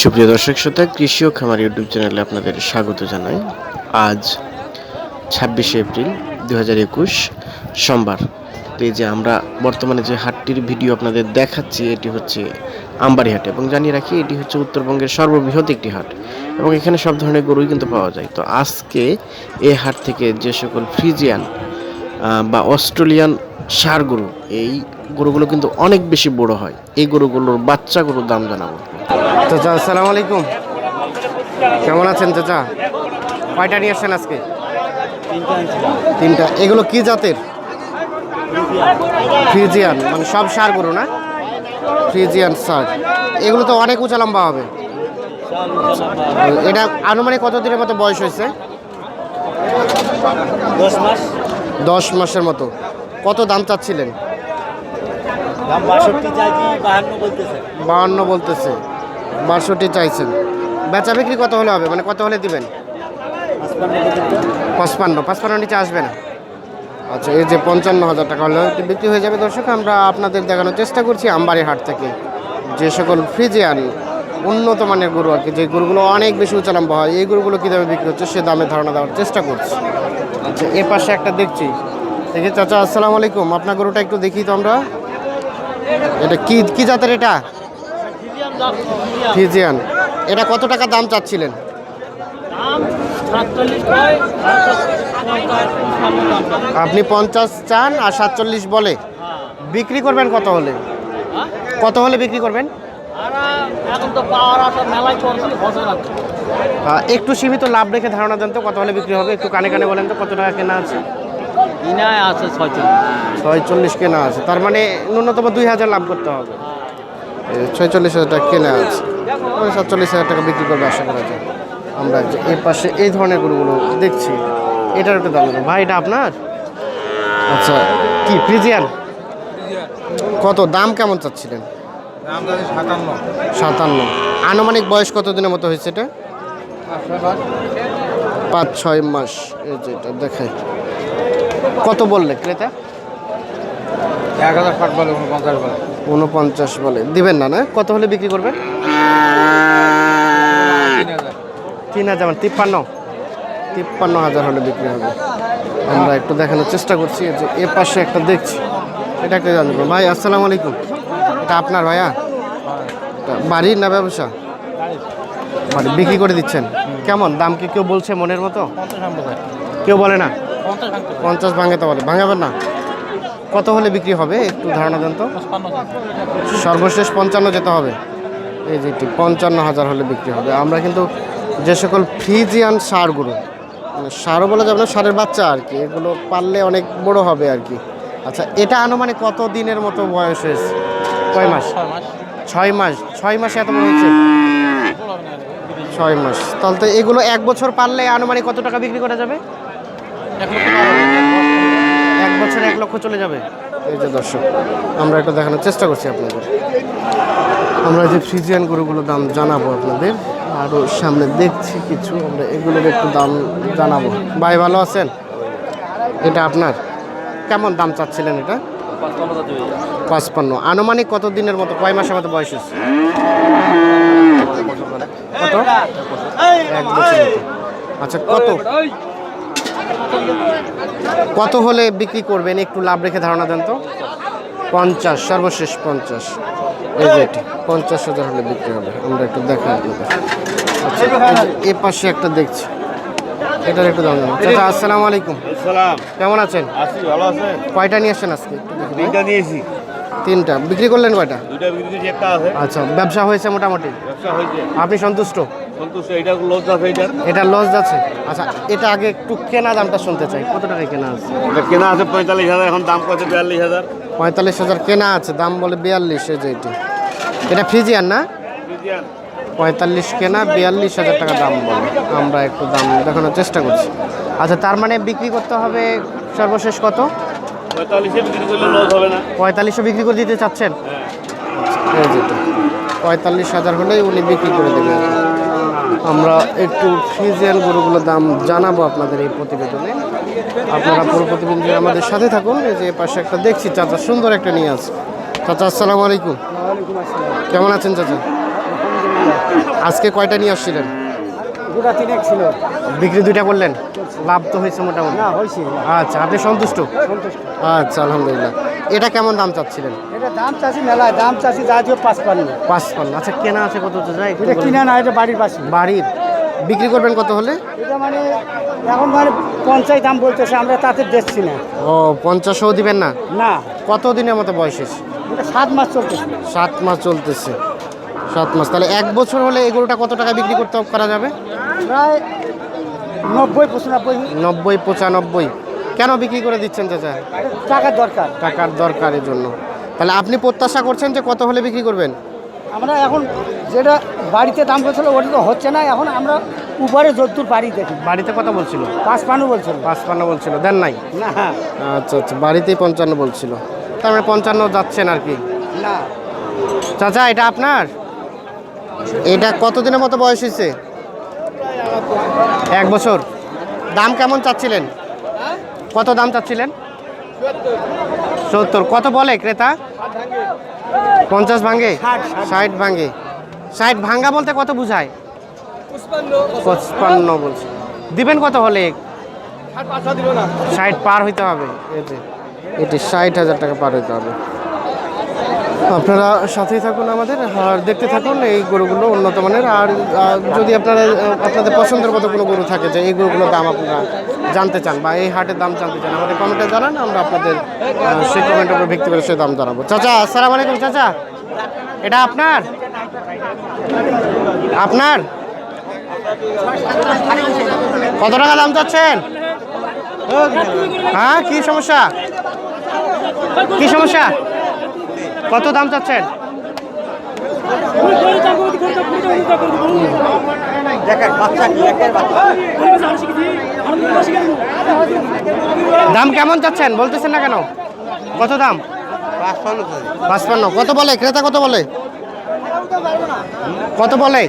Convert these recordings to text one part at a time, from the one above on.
সুপ্রিয় দর্শক শ্রোতা, কৃষি ও খামার ইউটিউব চ্যানেলে আপনাদের স্বাগত জানাই। আজ ছাব্বিশে এপ্রিল দু একুশ সোমবার। তো এই যে আমরা বর্তমানে যে হাটটির ভিডিও আপনাদের দেখাচ্ছি, এটি হচ্ছে আমবাড়ি হাট এবং জানিয়ে রাখি এটি হচ্ছে উত্তরবঙ্গের সর্ববৃহৎ একটি হাট এবং এখানে সব ধরনের গরুই কিন্তু পাওয়া যায়। তো আজকে এই হাট থেকে যে সকল ফ্রিজিয়ান বা অস্ট্রেলিয়ান সার গরু, এই গরুগুলো কিন্তু অনেক বেশি বড় হয়। এই গরুগুলোর বাচ্চা গরুর দাম জানাব। চাচা আসসালামু আলাইকুম। কেমন আছেন চাচা? কয়টা নিয়ে আসছেন আজকে? তিনটা। এগুলো কি জাতের? ফ্রিজিয়ান। মানে সব সার গরু না? Friesian sir. এগুলো তো অনেক উঁচা লম্বা হবে। এটা আনুমানিক কত দিনের মতো বয়স হয়েছে? দশ মাস। দশ মাসের মতো। কত দাম চাচ্ছিলেন? বাহান্ন বলতেছে। বাষট্টি চাইছেন। বেচা বিক্রি কত হলে হবে? মানে কত হলে দিবেন? পঁচপান্ন। পঁচপান্ন নিচে আসবে না। আচ্ছা এই যে পঞ্চান্ন হাজার টাকা হলে বিক্রি হয়ে যাবে দর্শক। আমরা আপনাদের দেখানোর চেষ্টা করছি আমবাড়ি হাট থেকে। যে সকল ফ্রিজিয়ান, উন্নত মানের গরু আর কি, যে গরুগুলো অনেক বেশি উঁচা লম্বা হয়, এই গরুগুলো কী দামে বিক্রি হচ্ছে সে দামে ধারণা দেওয়ার চেষ্টা করছি। আচ্ছা এ পাশে একটা দেখছি। দেখি, চাচা, আসসালামু আলাইকুম। আপনার গরুটা একটু দেখি তো আমরা। এটা কি কি জাতের এটা? ফিজিয়ান। এটা কত টাকা দাম চাচ্ছিলেন? আপনি পঞ্চাশ চান আর সাতচল্লিশ বলে। বিক্রি করবেন কত হলে? কত হলে বিক্রি করবেন? একটু সীমিত লাভ রেখে ধারণা দেন তো কত হলে বিক্রি হবে? একটু কানে কানে বলেন তো কত টাকা কেনা আছে? ইনায় আছে ছয়জন ছয়চল্লিশ কেনা আছে। তার মানে ন্যূনতম দুই হাজার লাভ করতে হবে। ছয়চল্লিশ হাজার টাকা কেনা আছে। ওই সাতচল্লিশ হাজার টাকা বিক্রি করবে আশা করা যায়। আমরা যে এই পাশে এই ধরনের গরুগুলো দেখছি এটার একটা দাম ভাই এটা আপনার? আচ্ছা কি ফ্রিজিয়ান? কত দাম কেমন চাচ্ছিলেন? সাতান্ন। আনুমানিক বয়স কত দিনের মতো হয়েছে এটা? পাঁচ ছয় মাস। এই যে এটা দেখাই। কত বললে ক্রেতা? এক হাজার ষাট বলে উনপঞ্চাশ বলে। উনপঞ্চাশ বলে। দিবেন না না? কত হলে বিক্রি করবেন? তিন হাজার। মানে তিপ্পান্ন। তিপ্পান্ন হাজার হলে বিক্রি হবে। আমরা একটু দেখানোর চেষ্টা করছি যে এ পাশে একটা দেখছি। এটা একটা জানব ভাই আসসালামু আলাইকুম। এটা আপনার ভাইয়া? বাড়ির না ব্যবসা? বাড়ি বিক্রি করে দিচ্ছেন। কেমন? দাম কি কেউ বলছে মনের মতো? কেউ বলে না? পঞ্চাশ ভাঙাতে বলে ভাঙাবেন না। কত হলে বিক্রি হবে? একটু ধারণা দেন তো। সর্বশেষ পঞ্চান্ন যেতে হবে। এই যেটি পঞ্চান্ন হাজার হলে বিক্রি হবে। আমরা কিন্তু যে সকল ফ্রিজিয়ান সারগুলো মানে সারও বলা যাবে না সারের বাচ্চা আর কি এগুলো পাললে অনেক বড় হবে আর কি। আচ্ছা এটা আনুমানিক কত দিনের মতো বয়স হয়েছে? কয় মাস? ছয় মাস। ছয় মাসে। এত বড় হয়েছে? ছয় মাস। তাহলে তো এগুলো এক বছর পারলে আনুমানিক কত টাকা বিক্রি করা যাবে? এক বছরে এক লক্ষ চলে যাবে। এই যে দর্শক, আমরা একটু দেখানোর চেষ্টা করছি আপনাদের। আমরা যে ফ্রিজিয়ান গরুগুলোর দাম জানাব আপনাদের আরও সামনে দেখছি কিছু, আমরা এগুলোর একটু দাম জানাব। ভাই, ভালো আছেন? এটা আপনার? কেমন দাম চাচ্ছিলেন এটা? পাঁচপান্ন। আনুমানিক কত দিনের মতো, কয় মাসের মতো বয়স হচ্ছে কত? এক বছর আচ্ছা কত? কত হলে বিক্রি করবেন? একটু লাভ রেখে ধারণা দেন তো। পঞ্চাশ সর্বশেষ পঞ্চাশ। এই যে এটি পঞ্চাশ হাজার হলে বিক্রি হবে। আমরা একটু আপনাদের। আচ্ছা এ পাশে একটা দেখছি। এটার একটু দাম জানাব চাচা আসসালামু আলাইকুম। কেমন আছেন? ভালো কয়টা নিয়ে আসছেন আজকে? দেখি। তিনটা নিয়েছি। তিনটা। বিক্রি করলেন কয়টা? আচ্ছা ব্যবসা হয়েছে মোটামুটি? আপনি সন্তুষ্ট? এটা লস যাচ্ছে। আচ্ছা এটা আগে একটু কেনা দামটা শুনতে চাই। কত টাকায় কেনা আছে? এটা কেনা আছে পঁয়তাল্লিশ হাজার এখন দাম কত? বিয়াল্লিশ হাজার। পঁয়তাল্লিশ হাজার কেনা আছে দাম বলে বিয়াল্লিশ এই যে এটি। এটা ফ্রিজিয়ান না? পঁয়তাল্লিশ কেনা বিয়াল্লিশ হাজার টাকা দাম বলে। আমরা একটু দাম দেখানোর চেষ্টা করছি। আচ্ছা তার মানে বিক্রি করতে হবে সর্বশেষ কত? পঁয়তাল্লিশে বিক্রি করে দিতে চাচ্ছেন? পঁয়তাল্লিশ হাজার হলেই উনি বিক্রি করে দেবেন। আমরা একটু ফ্রিজিয়ান গরুগুলোর দাম জানাব আপনাদের এই প্রতিবেদনে। আপনারা পুরো প্রতিবেদনে আমাদের সাথে থাকুন এই যে পাশে একটা দেখছি চাচা সুন্দর একটা নিয়ে আছে চাচা আসসালামু আলাইকুম। কেমন আছেন চাচা? আজকে কয়টা নিয়ে আসছিলেন? তিনেক ছিল। বিক্রি দুইটা করলেন? লাভ তো হয়েছে মোটামুটি। না হয়েছে। আচ্ছা আপনি সন্তুষ্ট। আচ্ছা আলহামদুলিল্লাহ। এটা কেমন দাম চাচ্ছিলেন? এটা দাম চাষি মেলায় দাম চাষি যা দিও পাঁচ পান্ন পাঁচ পান্ন আচ্ছা কেনা আছে কত যায় এটা কিনা না এটা বাড়ির পাশে বাড়ির। বিক্রি করবেন কত হলে? এটা মানে এখন মানে পঞ্চাশ দাম বলতেছে আমরা তাতে দেখছি না। ও পঞ্চাশও দিবেন না? না। কত দিনের মতো বয়স এটা সাত মাস চলতেছে। সাত মাস চলতেছে। সাত মাস। তাহলে এক বছর হলে এই গরুটা কত টাকা বিক্রি করতে করা যাবে? প্রায় নব্বই পঁচানব্বই। নব্বই পঁচানব্বই। কেন বিক্রি করে দিচ্ছেন চাচা? টাকার দরকার। টাকার দরকারের জন্য। তাহলে আপনি প্রত্যাশা করছেন যে কত হলে বিক্রি করবেন? আমরা এখন যেটা বাড়িতে দাম বলছিল ওটা তো হচ্ছে না। এখন আমরা উপরে যদ্দুর বাড়ি দেখি। বাড়িতে কত বলছিল? পাঁচ পানও বলছিল। পাঁচপান্ন বলছিল দেন নাই? না। আচ্ছা আচ্ছা বাড়িতেই পঞ্চান্ন বলছিল। তার মানে পঞ্চান্ন যাচ্ছেন আর কি? না। চাচা এটা আপনার? এটা কতদিনের মতো বয়স হয়েছে? এক বছর। দাম কেমন চাচ্ছিলেন? কত দাম চাচ্ছিলেন? সত্তর। কত বলে ক্রেতা? পঞ্চাশ ভাঙ্গে? ষাট ভাঙ্গে। ষাট ভাঙ্গা বলতে কত বুঝায়? পঁচপান্ন বলছে। দিবেন কত হলে? ষাট পার হইতে হবে। এতে এটি ষাট হাজার টাকা পার হইতে হবে। আপনারা সাথেই থাকুন আমাদের, আর দেখতে থাকুন এই গরুগুলো উন্নত মানের। আর যদি আপনারা, আপনাদের পছন্দের মতো কোনো গরু থাকে যে এই গরুগুলোর দাম আপনারা জানতে চান বা এই হাটের দাম জানতে চান, আমাদের কমেন্টে জানান, আমরা আপনাদের সেই কমেন্টের উপর ভিত্তি করে সেই দাম জানাব। চাচা, আসসালামু আলাইকুম চাচা। এটা আপনার? আপনার? কত টাকা দাম চাচ্ছেন? হ্যাঁ কি সমস্যা? কি সমস্যা? কত দাম চাচ্ছেন? দাম কেমন চাচ্ছেন? বলতেছেন না কেন? কত দাম? পাঁচপান্ন কত বলে? ক্রেতা কত বলে? কত বলে?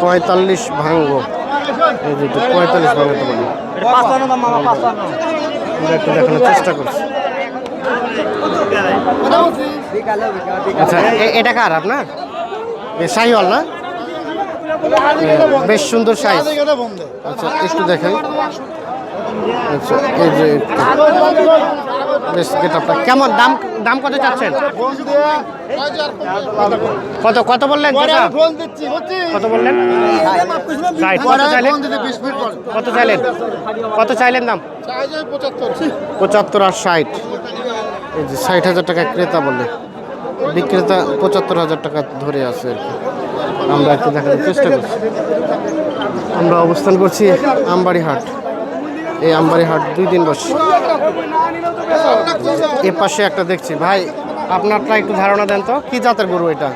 পঁয়তাল্লিশ ভাঙ্গ পঁয়তাল্লিশ ভাঙ্গ তো বলে। দেখানোর চেষ্টা করছি। আচ্ছা এটা কার আপনার? শাহিওয়াল না? বেশ সুন্দর সাইজ। আচ্ছা একটু দেখাই। আচ্ছা বেশ গেটআপটা। কেমন, দাম দাম কত চাচ্ছেন? কত কত বললেন কত বললেন? কত চাইলেন? কত চাইলেন দাম? পঁচাত্তর আর ষাট। এই যে ষাট হাজার টাকা ক্রেতা বলে। বিক্রেতা পঁচাত্তর হাজার টাকা ধরে আছে আমরা একটু দেখানোর চেষ্টা করছি। আমরা অবস্থান করছি আমবাড়ি হাট এই আমবাড়ি হাট দুই দিন বসে এ পাশে একটা দেখছি। ভাই আপনারটা একটু ধারণা দেন তো কি জাতের গরু এটা?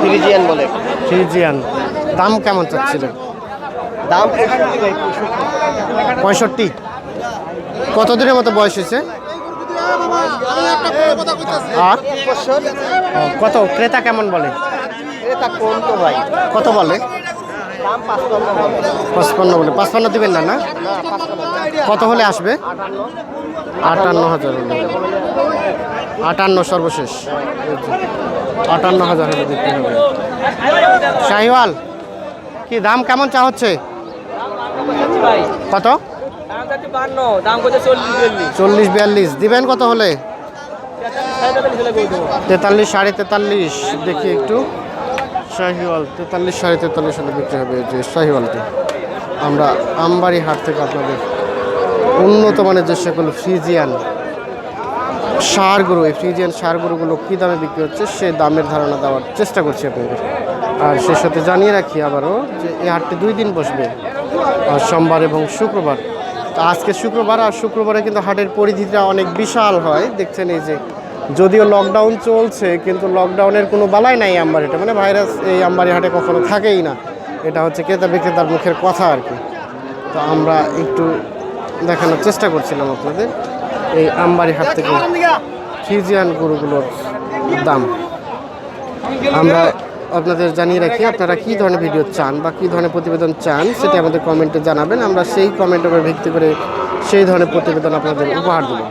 ফ্রিজিয়ান বলে। ফ্রিজিয়ান। দাম কেমন চাচ্ছিলেন? দাম পঁয়ষট্টি। কতদিনের মতো বয়স হয়েছে? আর? কত? ক্রেতা কেমন বলে? কত বলে? পাঁচপান্ন বলে। পাঁচপান্ন দিবেন না না? কত হলে আসবে? আটান্ন হাজার হলে। আটান্ন সর্বশেষ। আটান্ন হাজার হলে বিক্রি হবে। শাহিওয়াল কি দাম কেমন চা হচ্ছে? কত? দাম করছে চল্লিশ বিয়াল্লিশ। দিবেন কত হলে? তেতাল্লিশ সাড়ে তেতাল্লিশ। দেখি একটু। শাহিওয়াল, তেতাল্লিশ সাড়ে তেতাল্লিশ হলে বিক্রি হবে যে শাহিওয়ালটি। আমরা আমবাড়ি হাট থেকে আপনাদের উন্নত মানের যে সকল ফ্রিজিয়ান সার গরু, এই ফ্রিজিয়ান সার গরুগুলো কী দামে বিক্রি হচ্ছে, সে দামের ধারণা দেওয়ার চেষ্টা করছি আপনাদের। আর সে সাথে জানিয়ে রাখি আবারও যে এই হাটটি দুই দিন বসবে সোমবার এবং শুক্রবার আজকে শুক্রবার আর শুক্রবারে কিন্তু হাটের পরিধিটা অনেক বিশাল হয়। দেখছেন এই যে যদিও লকডাউন চলছে কিন্তু লকডাউনের কোনো বালাই নাই আমবাড়িটা মানে ভাইরাস এই আমবাড়ি হাটে কখনো থাকেই না। এটা হচ্ছে ক্রেতা বিক্রেতার মুখের কথা আর কি। তো আমরা একটু দেখানোর চেষ্টা করছিলাম আপনাদের। এই আমবাড়ি হাট থেকে ফিজিয়ান গরুগুলোর দাম। আমরা আপনাদের জানিয়ে রাখি, আপনারা কী ধরনের ভিডিও চান বা কী ধরনের প্রতিবেদন চান সেটা আমাদের কমেন্টে জানাবেন। আমরা সেই কমেন্টের উপর ভিত্তি করে সেই ধরনের প্রতিবেদন আপনাদের উপহার দেবো।